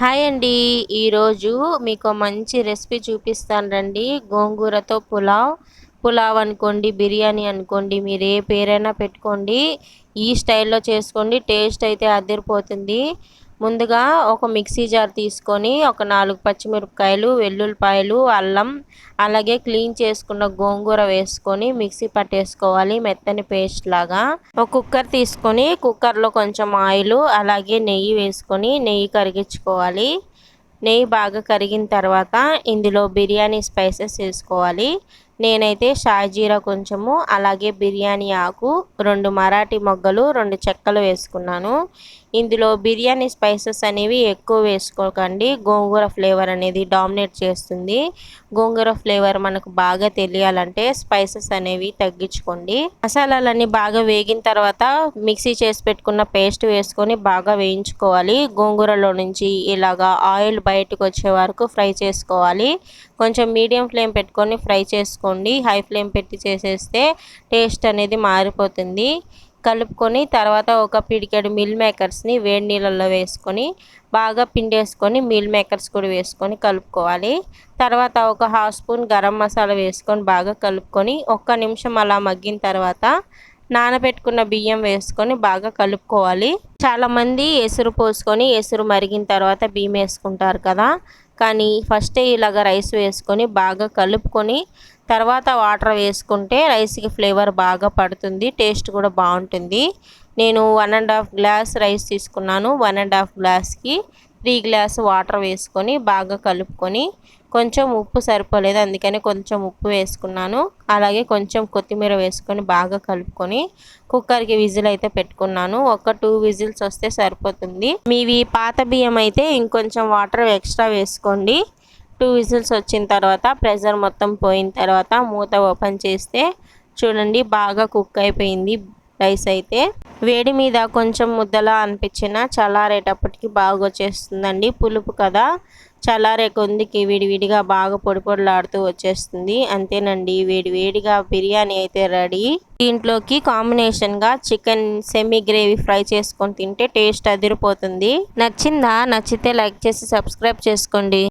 Hi అండి. ఈరోజు మీకు మంచి రెసిపీ చూపిస్తాను రండి. గోంగూరతో పులావ్ పులావ్ అనుకోండి బిర్యానీ అనుకోండి మీరు ఏ పేరైనా పెట్టుకోండి. ఈ స్టైల్లో చేసుకోండి. టేస్ట్ అయితే అదిరిపోతుంది. ముందుగా ఒక మిక్సీ జార్ తీసుకొని ఒక నాలుగు పచ్చిమిరపకాయలు వెల్లుల్లిపాయలు అల్లం అలాగే క్లీన్ చేసుకున్న గోంగూర వేసుకొని మిక్సీ పట్టేసుకోవాలి మెత్తని పేస్ట్ లాగా. ఒక కుక్కర్ తీసుకొని కుక్కర్లో కొంచెం ఆయిల్ అలాగే నెయ్యి వేసుకొని నెయ్యి కరిగించుకోవాలి. నెయ్యి బాగా కరిగిన తర్వాత ఇందులో బిర్యానీ స్పైసెస్ వేసుకోవాలి. నేనైతే షాజీరా కొంచెము అలాగే బిర్యానీ ఆకు రెండు మరాఠీ మొగ్గలు రెండు చెక్కలు వేసుకున్నాను. ఇందులో బిర్యానీ స్పైసెస్ అనేవి ఎక్కువ వేసుకోకండి. గోంగూర ఫ్లేవర్ అనేది డామినేట్ చేస్తుంది. గోంగూర ఫ్లేవర్ మనకు బాగా తెలియాలంటే స్పైసెస్ అనేవి తగ్గించుకోండి. మసాలాలన్నీ బాగా వేగిన తర్వాత మిక్సీ చేసి పెట్టుకున్న పేస్ట్ వేసుకొని బాగా వేయించుకోవాలి. గోంగూరలో నుంచి ఇలాగా ఆయిల్ బయటకు వచ్చే వరకు ఫ్రై చేసుకోవాలి. కొంచెం మీడియం ఫ్లేమ్ పెట్టుకొని ఫ్రై చేసుకోండి. హై ఫ్లేమ్ పెట్టి చేసేస్తే టేస్ట్ అనేది మారిపోతుంది. కలుపుకొని తర్వాత ఒక పిడికెడు మిల్ మేకర్స్ని వేడి నీళ్ళల్లో వేసుకొని బాగా పిండేసుకొని మిల్ మేకర్స్ కూడా వేసుకొని కలుపుకోవాలి. తర్వాత ఒక హాఫ్ స్పూన్ గరం మసాలా వేసుకొని బాగా కలుపుకొని ఒక్క నిమిషం అలా మగ్గిన తర్వాత నానబెట్టుకున్న బియ్యం వేసుకొని బాగా కలుపుకోవాలి. చాలామంది ఎసురు పోసుకొని ఎసురు మరిగిన తర్వాత బియ్యం వేసుకుంటారు కదా. కానీ ఫస్టే ఇలాగ రైస్ వేసుకొని బాగా కలుపుకొని తర్వాత వాటర్ వేసుకుంటే రైస్కి ఫ్లేవర్ బాగా పడుతుంది టేస్ట్ కూడా బాగుంటుంది. నేను one and half glass rice తీసుకున్నాను. వన్ అండ్ హాఫ్ గ్లాస్కి త్రీ గ్లాస్ వాటర్ వేసుకొని బాగా కలుపుకొని కొంచెం ఉప్పు సరిపోలేదు అందుకని కొంచెం ఉప్పు వేసుకున్నాను. అలాగే కొంచెం కొత్తిమీర వేసుకొని బాగా కలుపుకొని కుక్కర్కి విజిల్ అయితే పెట్టుకున్నాను. ఒక టూ విజిల్స్ వస్తే సరిపోతుంది. మీవి పాత బియ్యం అయితే ఇంకొంచెం వాటర్ ఎక్స్ట్రా వేసుకోండి. టూ విజిల్స్ వచ్చిన తర్వాత ప్రెషర్ మొత్తం పోయిన తర్వాత మూత ఓపెన్ చేస్తే చూడండి బాగా కుక్ అయిపోయింది రైస్ అయితే. వేడి మీద కొంచెం ముద్దలా అనిపించిన చల్లారేటప్పటికి బాగా వచ్చేస్తుందండి. పులుపు కదా చల్లారే కొందికి విడివిడిగా బాగా పొడి పొడిలాడుతూ వచ్చేస్తుంది. అంతేనండి వేడి వేడిగా బిర్యానీ అయితే రెడీ. దీంట్లోకి కాంబినేషన్గా చికెన్ సెమీ గ్రేవీ ఫ్రై చేసుకొని తింటే టేస్ట్ అదిరిపోతుంది. నచ్చిందా? నచ్చితే లైక్ చేసి సబ్స్క్రైబ్ చేసుకోండి.